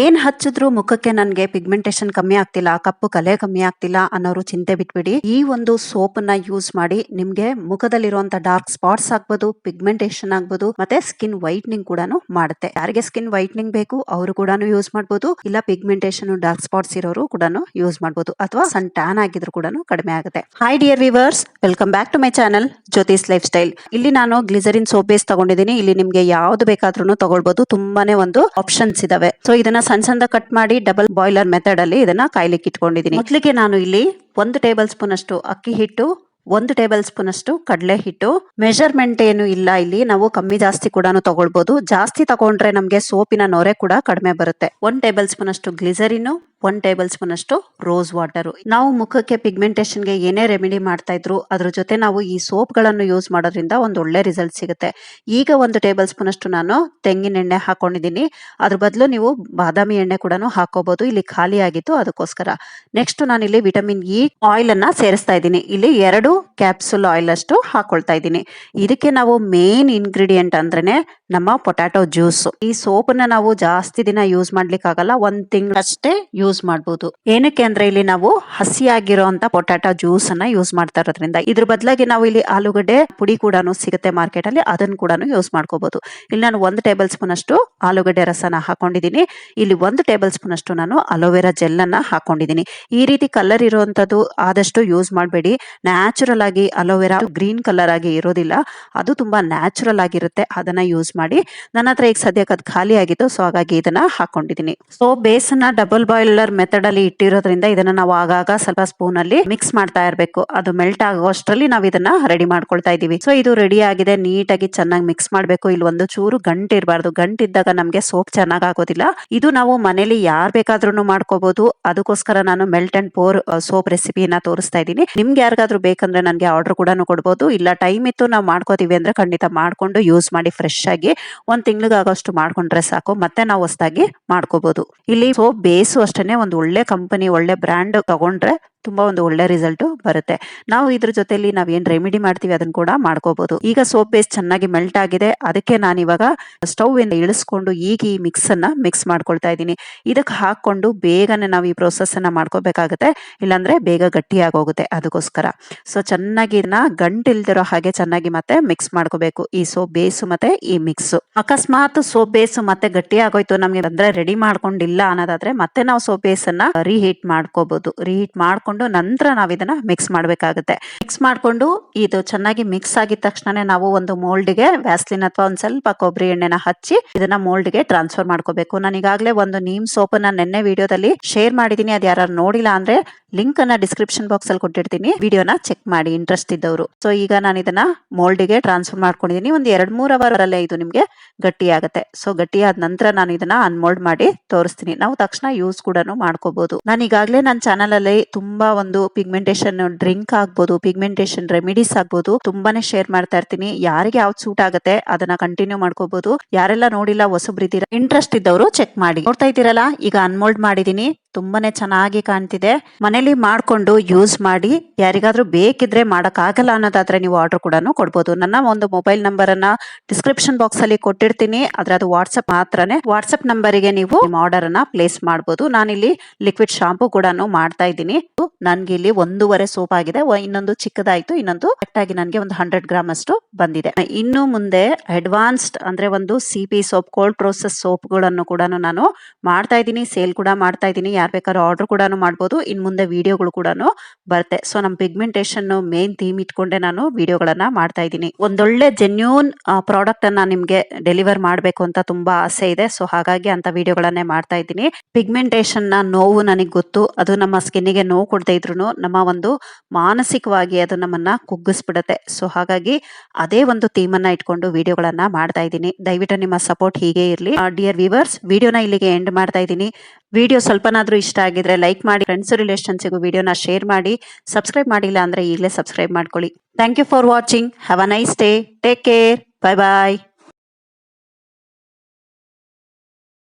ಏನ್ ಹಚ್ಚಿದ್ರು ಮುಖಕ್ಕೆ ನನಗೆ ಪಿಗ್ಮೆಂಟೇಶನ್ ಕಮ್ಮಿ ಆಗ್ತಿಲ್ಲ, ಕಪ್ಪು ಕಲೆ ಕಮ್ಮಿ ಆಗ್ತಿಲ್ಲ ಅನ್ನೋರು ಚಿಂತೆ ಬಿಟ್ಬಿಡಿ. ಈ ಒಂದು ಸೋಪ್ನ ಯೂಸ್ ಮಾಡಿ ನಿಮ್ಗೆ ಮುಖದಲ್ಲಿರುವಂತ ಡಾರ್ಕ್ ಸ್ಪಾಟ್ಸ್ ಆಗ್ಬೋದು ಪಿಗ್ಮೆಂಟೇಷನ್ ಆಗ್ಬೋದು, ಮತ್ತೆ ಸ್ಕಿನ್ ವೈಟ್ನಿಂಗ್ ಕೂಡ ಮಾಡುತ್ತೆ. ಯಾರಿಗೆ ಸ್ಕಿನ್ ವೈಟ್ನಿಂಗ್ ಬೇಕು, ಅವರು ಕೂಡ ಯೂಸ್ ಮಾಡಬಹುದು ಇಲ್ಲ ಪಿಗ್ಮೆಂಟೇಶನ್ ಡಾರ್ಕ್ ಸ್ಪಾಟ್ಸ್ ಇರೋರು ಕೂಡ ಯೂಸ್ ಮಾಡಬಹುದು ಅಥವಾ ಸನ್ ಟ್ಯಾನ್ ಆಗಿದ್ರು ಕೂಡ ಕಡಿಮೆ ಆಗುತ್ತೆ. Hi dear viewers welcome back to my channel Jyothis lifestyle ಇಲ್ಲಿ ನಾನು ಗ್ಲಿಸರಿನ್ ಸೋಪ್ ಬೇಸ್ ತಗೊಂಡಿದ್ದೀನಿ. ಇಲ್ಲಿ ನಿಮ್ಗೆ ಯಾವ್ದು ಬೇಕಾದ್ರೂ ತಗೊಳ್ಬಹುದು ತುಂಬಾನೇ ಒಂದು ಆಪ್ಷನ್ಸ್ ಇದಾವೆ. ಸೊ ಇದನ್ನ ಸಣ್ಣ ಸಣ್ಣ ಕಟ್ ಮಾಡಿ ಡಬಲ್ ಬಾಯ್ಲರ್ ಮೆಥಡ್ ಅಲ್ಲಿ ಇದನ್ನ ಕಾಯ್ಲಿಕ್ಕೆ ಇಟ್ಕೊಂಡಿದ್ದೀನಿ. ಮೊದಲಿಗೆ ನಾನು ಇಲ್ಲಿ ಒಂದು ಟೇಬಲ್ ಸ್ಪೂನ್ ಅಷ್ಟು ಅಕ್ಕಿ ಹಿಟ್ಟು, ಒಂದು ಟೇಬಲ್ ಸ್ಪೂನ್ ಅಷ್ಟು ಕಡಲೆ ಹಿಟ್ಟು. ಮೆಜರ್ಮೆಂಟ್ ಏನು ಇಲ್ಲ ಇಲ್ಲಿ. ನಾವು ಕಮ್ಮಿ ಜಾಸ್ತಿ ಕೂಡ ತಗೊಳ್ಬಹುದು ಜಾಸ್ತಿ ತಗೊಂಡ್ರೆ ನಮ್ಗೆ ಸೋಪಿನ ನೊರೆ ಕೂಡ ಕಡಿಮೆ ಬರುತ್ತೆ. ಒಂದ್ ಟೇಬಲ್ ಸ್ಪೂನ್ ಅಷ್ಟು ಗ್ಲಿಸರಿನ್ ಒನ್ ಟೇಬಲ್ ಸ್ಪೂನ್ ಅಷ್ಟು ರೋಸ್ ವಾಟರ್ ನಾವು ಮುಖಕ್ಕೆ ಪಿಗ್ಮೆಂಟೇಶನ್ಗೆ ಏನೇ ರೆಮಿಡಿ ಮಾಡ್ತಾ ಇದ್ರು ಅದ್ರ ಜೊತೆ ನಾವು ಈ ಸೋಪ್ಗಳನ್ನು ಯೂಸ್ ಮಾಡೋದ್ರಿಂದ ಒಂದು ಒಳ್ಳೆ ರಿಸಲ್ಟ್ ಸಿಗುತ್ತೆ. ಈಗ ಒಂದು ಟೇಬಲ್ ಸ್ಪೂನ್ ಅಷ್ಟು ನಾನು ತೆಂಗಿನ ಎಣ್ಣೆ ಹಾಕೊಂಡಿದ್ದೀನಿ. ಅದ್ರ ಬದಲು ನೀವು ಬಾದಾಮಿ ಎಣ್ಣೆ ಕೂಡ ಹಾಕೋಬಹುದು ಇಲ್ಲಿ ಖಾಲಿ ಆಗಿತ್ತು, ಅದಕ್ಕೋಸ್ಕರ. ನೆಕ್ಸ್ಟ್ ನಾನು ಇಲ್ಲಿ ವಿಟಮಿನ್ ಇ ಆಯಿಲ್ ಅನ್ನ ಸೇರಿಸ್ತಾ ಇದ್ದೀನಿ. ಇಲ್ಲಿ ಎರಡು ಕ್ಯಾಪ್ಸುಲ್ ಆಯಿಲ್ ಅಷ್ಟು ಹಾಕೊಳ್ತಾ ಇದ್ದೀನಿ. ಇದಕ್ಕೆ ನಾವು ಮೇನ್ ಇಂಗ್ರೀಡಿಯೆಂಟ್ ಅಂದ್ರೆ ನಮ್ಮ ಪೊಟ್ಯಾಟೊ ಜ್ಯೂಸ್ ಈ ಸೋಪ್ ನಾವು ಜಾಸ್ತಿ ದಿನ ಯೂಸ್ ಮಾಡ್ಲಿಕ್ಕೆ ಆಗಲ್ಲ ಒಂದ್ ತಿಂಗಳಷ್ಟೇ ಯೂಸ್ ಮಾಡಬಹುದು ಏನಕ್ಕೆ ಅಂದ್ರೆ ಇಲ್ಲಿ ನಾವು ಹಸಿಯಾಗಿರುವಂತ ಪೊಟ್ಯಾಟೊ ಜ್ಯೂಸ್ ಅನ್ನ ಯೂಸ್ ಮಾಡ್ತಾ ಇರೋದ್ರಿಂದ ಇದ್ರ ಬದಲಾಗಿ ನಾವು ಇಲ್ಲಿ ಆಲೂಗಡ್ಡೆ ಪುಡಿ ಕೂಡ ಸಿಗುತ್ತೆ ಮಾರ್ಕೆಟ್ ಅಲ್ಲಿ ಅದನ್ನ ಕೂಡ ಯೂಸ್ ಮಾಡ್ಕೋಬಹುದು ಇಲ್ಲಿ ನಾನು ಒಂದು ಟೇಬಲ್ ಸ್ಪೂನ್ ಅಷ್ಟು ಆಲೂಗಡ್ಡೆ ರಸನ ಹಾಕೊಂಡಿದ್ದೀನಿ. ಇಲ್ಲಿ ಒಂದು ಟೇಬಲ್ ಸ್ಪೂನ್ ಅಷ್ಟು ನಾನು ಅಲೋವೆರಾ ಜೆಲ್ ಅನ್ನ ಹಾಕೊಂಡಿದ್ದೀನಿ. ಈ ರೀತಿ ಕಲರ್ ಇರುವಂತದ್ದು ಆದಷ್ಟು ಯೂಸ್ ಮಾಡಬೇಡಿ. ನ್ಯಾಚುರಲ್ ಆಗಿ ಅಲೋವೆರಾ ಗ್ರೀನ್ ಕಲರ್ ಆಗಿ ಇರೋದಿಲ್ಲ. ಅದು ತುಂಬಾ ನ್ಯಾಚುರಲ್ ಆಗಿರುತ್ತೆ, ಅದನ್ನ ಯೂಸ್ ಮಾಡಿ. ನನ್ನ ಹತ್ರ ಈಗ ಸದ್ಯಕ್ಕೆ ಅದು ಖಾಲಿ ಆಗಿತ್ತು ಸೊ ಹಾಗಾಗಿ ಇದನ್ನ ಹಾಕೊಂಡಿದ್ದೀನಿ. ಸೊ ಬೇಸನ್ನ ಡಬಲ್ ಬಾಯ್ಲರ್ ಮೆಥಡ್ ಅಲ್ಲಿ ಇಟ್ಟಿರೋದ್ರಿಂದ ಇದನ್ನ ನಾವು ಆಗಾಗ ಸ್ವಲ್ಪ ಸ್ಪೂನ್ ಅಲ್ಲಿ ಮಿಕ್ಸ್ ಮಾಡ್ತಾ ಇರಬೇಕು. ಅದು ಮೆಲ್ಟ್ ಆಗುವಷ್ಟರಲ್ಲಿ ನಾವು ಇದನ್ನ ರೆಡಿ ಮಾಡ್ಕೊಳ್ತಾ ಇದೀವಿ ಸೊ ಇದು ರೆಡಿ ಆಗಿದೆ, ನೀಟಾಗಿ ಚೆನ್ನಾಗಿ ಮಿಕ್ಸ್ ಮಾಡಬೇಕು. ಇಲ್ಲಿ ಒಂದು ಚೂರು ಗಂಟು ಇರಬಾರ್ದು. ಗಂಟು ಇದ್ದಾಗ ನಮಗೆ ಸೋಪ್ ಚೆನ್ನಾಗ್ ಆಗೋದಿಲ್ಲ. ಇದು ನಾವು ಮನೇಲಿ ಯಾರ್ ಬೇಕಾದ್ರೂ ಮಾಡ್ಕೋಬಹುದು ಅದಕ್ಕೋಸ್ಕರ ನಾನು ಮೆಲ್ಟ್ ಅಂಡ್ ಪೋರ್ ಸೋಪ್ ರೆಸಿಪಿನ ತೋರಿಸ್ತಾ ಇದೀನಿ ನಿಮ್ಗೆ ಯಾರಿಗಾದ್ರೂ ಬೇಕಂದ್ರೆ ನನಗೆ ಆರ್ಡರ್ ಕೂಡ ಕೊಡ್ಬೋದು. ಇಲ್ಲ ಟೈಮ್ ಇತ್ತು ನಾವು ಮಾಡ್ಕೋತೀವಿ ಅಂದ್ರೆ ಖಂಡಿತ ಮಾಡ್ಕೊಂಡು ಯೂಸ್ ಮಾಡಿ ಫ್ರೆಶ್ ಆಗಿ ಒಂದ್ ತಿಂಗಳಿಗಾಗೋಷ್ಟು ಮಾಡ್ಕೊಂಡ್ರೆ ಸಾಕು. ಮತ್ತೆ ನಾವು ಹೊಸದಾಗಿ ಮಾಡ್ಕೋಬಹುದು ಇಲ್ಲಿ ಸೋಪ್ ಬೇಸು ಅಷ್ಟೇ ಒಂದು ಒಳ್ಳೆ ಕಂಪನಿ ಒಳ್ಳೆ ಬ್ರ್ಯಾಂಡ್ ತಗೊಂಡ್ರೆ ತುಂಬಾ ಒಂದು ಒಳ್ಳೆ ರಿಸಲ್ಟ್ ಬರುತ್ತೆ. ನಾವು ಇದ್ರ ಜೊತೆಲಿ ನಾವ್ ಏನ್ ರೆಮಿಡಿ ಮಾಡ್ತೀವಿ ಅದನ್ನ ಕೂಡ ಮಾಡ್ಕೋಬಹುದು ಈಗ ಸೋಪ್ ಬೇಸ್ ಚೆನ್ನಾಗಿ ಮೆಲ್ಟ್ ಆಗಿದೆ. ಅದಕ್ಕೆ ನಾನು ಇವಾಗ ಸ್ಟವ್ ಇಂದ ಇಳಿಸ್ಕೊಂಡು ಈಗ ಈ ಮಿಕ್ಸ್ ಅನ್ನ ಮಿಕ್ಸ್ ಮಾಡ್ಕೊಳ್ತಾ ಇದ್ದೀನಿ. ಇದಕ್ಕೆ ಹಾಕೊಂಡು ಬೇಗನೆ ನಾವು ಈ ಪ್ರೊಸೆಸ್ ಅನ್ನ ಮಾಡ್ಕೋಬೇಕಾಗುತ್ತೆ. ಇಲ್ಲಾಂದ್ರೆ ಬೇಗ ಗಟ್ಟಿಯಾಗೋಗುತ್ತೆ ಅದಕ್ಕೋಸ್ಕರ. ಸೊ ಚೆನ್ನಾಗಿ ಇದನ್ನ ಗಂಟಿಲ್ದಿರೋ ಹಾಗೆ ಚೆನ್ನಾಗಿ ಮತ್ತೆ ಮಿಕ್ಸ್ ಮಾಡ್ಕೋಬೇಕು. ಈ ಸೋಪ್ ಬೇಸು ಮತ್ತೆ ಈ ಮಿಕ್ಸ್ ಅಕಸ್ಮಾತ್ ಸೋಪ್ ಬೇಸು ಮತ್ತೆ ಗಟ್ಟಿ ಆಗೋಯ್ತು ನಮ್ಗೆ ಅಂದ್ರೆ ರೆಡಿ ಮಾಡ್ಕೊಂಡಿಲ್ಲ ಅನ್ನೋದಾದ್ರೆ ಮತ್ತೆ ನಾವು ಸೋಪ್ ಬೇಸ್ ಅನ್ನ ರೀಹೀಟ್ ಮಾಡ್ಕೋಬಹುದು ರೀಹೀಟ್ ಮಾಡ್ಕೊಂಡು ನಂತರ ನಾವು ಇದನ್ನ ಮಿಕ್ಸ್ ಮಾಡ್ಬೇಕಾಗುತ್ತೆ. ಮಿಕ್ಸ್ ಮಾಡ್ಕೊಂಡು ಇದು ಚೆನ್ನಾಗಿ ಮಿಕ್ಸ್ ಆಗಿದ ತಕ್ಷಣನೇ ನಾವು ಒಂದು ಮೋಲ್ಡ್ಗೆ ವ್ಯಾಸ್ಲಿನ್ ಅಥವಾ ಒಂದ್ ಸ್ವಲ್ಪ ಕೊಬ್ಬರಿ ಎಣ್ಣೆನ ಹಚ್ಚಿ ಇದನ್ನ ಮೋಲ್ಡ್ಗೆ ಟ್ರಾನ್ಸ್ಫರ್ ಮಾಡ್ಕೋಬೇಕು. ನಾನು ಈಗಾಗಲೇ ಒಂದು ನೀಮ್ ಸೋಪ್ ನಿನ್ನೆ ನೆನ್ನೆ ವಿಡಿಯೋದಲ್ಲಿ ಶೇರ್ ಮಾಡಿದೀನಿ ಅದು ಯಾರು ನೋಡಿಲ್ಲ ಅಂದ್ರೆ ಲಿಂಕ್ ಅನ್ನ ಡಿಸ್ಕ್ರಿಪ್ಷನ್ ಬಾಕ್ಸ್ ಅಲ್ಲಿ ಕೊಟ್ಟಿರ್ತೀನಿ. ವಿಡಿಯೋನ ಚೆಕ್ ಮಾಡಿ ಇಂಟ್ರೆಸ್ಟ್ ಇದ್ದವರು. ಸೊ ಈಗ ನಾನು ಇದನ್ನ ಮೋಲ್ಡ್ಗೆ ಟ್ರಾನ್ಸ್ಫರ್ ಮಾಡ್ಕೊಂಡಿದ್ದೀನಿ ಒಂದು ಎರಡ್ ಮೂರ್ ಅವರ್ ಅಲ್ಲೇ ಇದು ನಿಮ್ಗೆ ಗಟ್ಟಿ ಆಗುತ್ತೆ ಸೊ ಗಟ್ಟಿ ಆದ ನಂತರ ನಾನು ಇದನ್ನ ಅನ್ಮೋಲ್ಡ್ ಮಾಡಿ ತೋರಿಸ್ತೀನಿ. ನಾವು ತಕ್ಷಣ ಯೂಸ್ ಕೂಡ ಮಾಡ್ಕೋಬಹುದು ನಾನು ಈಗಾಗಲೇ ನನ್ನ ಚಾನಲ್ ಅಲ್ಲಿ ತುಂಬಾ ಒಂದು ಪಿಗ್ಮೆಂಟೇಶನ್ ಡ್ರಿಂಕ್ ಆಗ್ಬೋದು ಪಿಗ್ಮೆಂಟೇಶನ್ ರೆಮಿಡೀಸ್ ಆಗ್ಬೋದು, ತುಂಬಾನೇ ಶೇರ್ ಮಾಡ್ತಾ ಇರ್ತೀನಿ. ಯಾರಿಗೆ ಯಾವ್ದು ಸೂಟ್ ಆಗುತ್ತೆ, ಅದನ್ನ ಕಂಟಿನ್ಯೂ ಮಾಡ್ಕೋಬಹುದು ಯಾರೆಲ್ಲ ನೋಡಿಲ್ಲ, ಹೊಸಬ್ರಿದ್ದೀರಾ ಇಂಟ್ರೆಸ್ಟ್ ಇದ್ದವರು ಚೆಕ್ ಮಾಡಿ. ನೋಡ್ತಾ ಇದ್ದೀರಲ್ಲ, ಈಗ ಅನ್ಮೋಲ್ಡ್ ಮಾಡಿದೀನಿ. ತುಂಬಾನೇ ಚೆನ್ನಾಗಿ ಕಾಣ್ತಿದೆ. ಮನೇಲಿ ಮಾಡ್ಕೊಂಡು ಯೂಸ್ ಮಾಡಿ ಯಾರಿಗಾದ್ರೂ ಬೇಕಿದ್ರೆ ಮಾಡಕ್ ಆಗಲ್ಲ ಅನ್ನೋದಾದ್ರೆ ನೀವು ಆರ್ಡರ್ ಕೂಡ ಕೊಡ್ಬೋದು. ನನ್ನ ಒಂದು ಮೊಬೈಲ್ ನಂಬರ್ ಅನ್ನ ಡಿಸ್ಕ್ರಿಪ್ಷನ್ ಬಾಕ್ಸ್ ಅಲ್ಲಿ ಕೊಟ್ಟಿರ್ತೀನಿ. ಆದ್ರೆ ಅದು ವಾಟ್ಸ್ಆಪ್ ಮಾತ್ರನೇ. ವಾಟ್ಸ್ಆಪ್ ನಂಬರಿಗೆ ನೀವು ಆರ್ಡರ್ ಅನ್ನ ಪ್ಲೇಸ್ ಮಾಡಬಹುದು ನಾನಿಲ್ಲಿ ಲಿಕ್ವಿಡ್ ಶಾಂಪೂ ಕೂಡ ಮಾಡ್ತಾ ಇದ್ದೀನಿ. ನನ್ಗೆ ಇಲ್ಲಿ ಒಂದೂವರೆ ಸೋಪ್ ಆಗಿದೆ. ಇನ್ನೊಂದು ಚಿಕ್ಕದಾಯ್ತು. ಇನ್ನೊಂದು ಕರೆಕ್ಟ್ ಆಗಿ ನನಗೆ ಒಂದು ಹಂಡ್ರೆಡ್ ಗ್ರಾಮ್ ಅಷ್ಟು ಬಂದಿದೆ. ಇನ್ನು ಮುಂದೆ ಅಡ್ವಾನ್ಸ್ಡ್ ಅಂದ್ರೆ ಒಂದು ಸಿಪಿ ಸೋಪ್ ಕೋಲ್ಡ್ ಪ್ರೋಸೆಸ್ ಸೋಪ್ಗಳನ್ನು ಕೂಡ ನಾನು ಮಾಡ್ತಾ ಇದ್ದೀನಿ. ಸೇಲ್ ಕೂಡ ಮಾಡ್ತಾ ಇದ್ದೀನಿ. ಯಾರು ಬೇಕಾದ್ರೂ ಆರ್ಡರ್ ಕೂಡ ಮಾಡ್ಬೋದು. ಇನ್ ಮುಂದೆ ವಿಡಿಯೋಗಳು ಕೂಡ ಬರುತ್ತೆ. ಸೊ ನಮ್ಮ ಪಿಗ್ಮೆಂಟೇಷನ್ ಮೇನ್ ಥೀಮ್ ಇಟ್ಕೊಂಡೆ ನಾನು ವಿಡಿಯೋಗಳನ್ನ ಮಾಡ್ತಾ ಇದ್ದೀನಿ. ಒಂದೊಳ್ಳೆ ಜೆನ್ಯೂನ್ ಪ್ರಾಡಕ್ಟ್ ಅನ್ನ ನಿಮ್ಗೆ ಡೆಲಿವರ್ ಮಾಡಬೇಕು ಅಂತ ತುಂಬಾ ಆಸೆ ಇದೆ. ಸೊ ಹಾಗಾಗಿ ಅಂತ ವಿಡಿಯೋಗಳನ್ನೇ ಮಾಡ್ತಾ ಇದ್ದೀನಿ. ಪಿಗ್ಮೆಂಟೇಷನ್ನ ನೋವು ನನಗೆ ಗೊತ್ತು. ಅದು ನಮ್ಮ ಸ್ಕಿನ್ನಿಗೆ ನೋವು ಕೊಡದೇ ಇದ್ರು ನಮ್ಮ ಒಂದು ಮಾನಸಿಕವಾಗಿ ಅದು ನಮ್ಮನ್ನ ಕುಗ್ಗಿಸ್ಬಿಡತ್ತೆ. ಸೊ ಹಾಗಾಗಿ ಅದೇ ಒಂದು ಥೀಮ್ ಅನ್ನ ಇಟ್ಕೊಂಡು ವಿಡಿಯೋಗಳನ್ನ ಮಾಡ್ತಾ ಇದ್ದೀನಿ. ದಯವಿಟ್ಟು ನಿಮ್ಮ ಸಪೋರ್ಟ್ ಹೀಗೆ ಇರಲಿ. ಡಿಯರ್ ವಿವರ್ಸ್ ವಿಡಿಯೋನ ಇಲ್ಲಿಗೆ ಎಂಡ್ ಮಾಡ್ತಾ ಇದ್ದೀನಿ. ವಿಡಿಯೋ ಸ್ವಲ್ಪನಾದ್ರೂ ಇಷ್ಟ ಆಗಿದ್ರೆ ಲೈಕ್ ಮಾಡಿ ಫ್ರೆಂಡ್ಸ್ ರಿಲೇಷನ್ಸಿಗೂ ವಿಡಿಯೋನ ಶೇರ್ ಮಾಡಿ ಸಬ್ಸ್ಕ್ರೈಬ್ ಮಾಡಿಲ್ಲ ಅಂದ್ರೆ ಈಗಲೇ ಸಬ್ಸ್ಕ್ರೈಬ್ ಮಾಡ್ಕೊಳ್ಳಿ. Thank you for watching have a nice day take care bye bye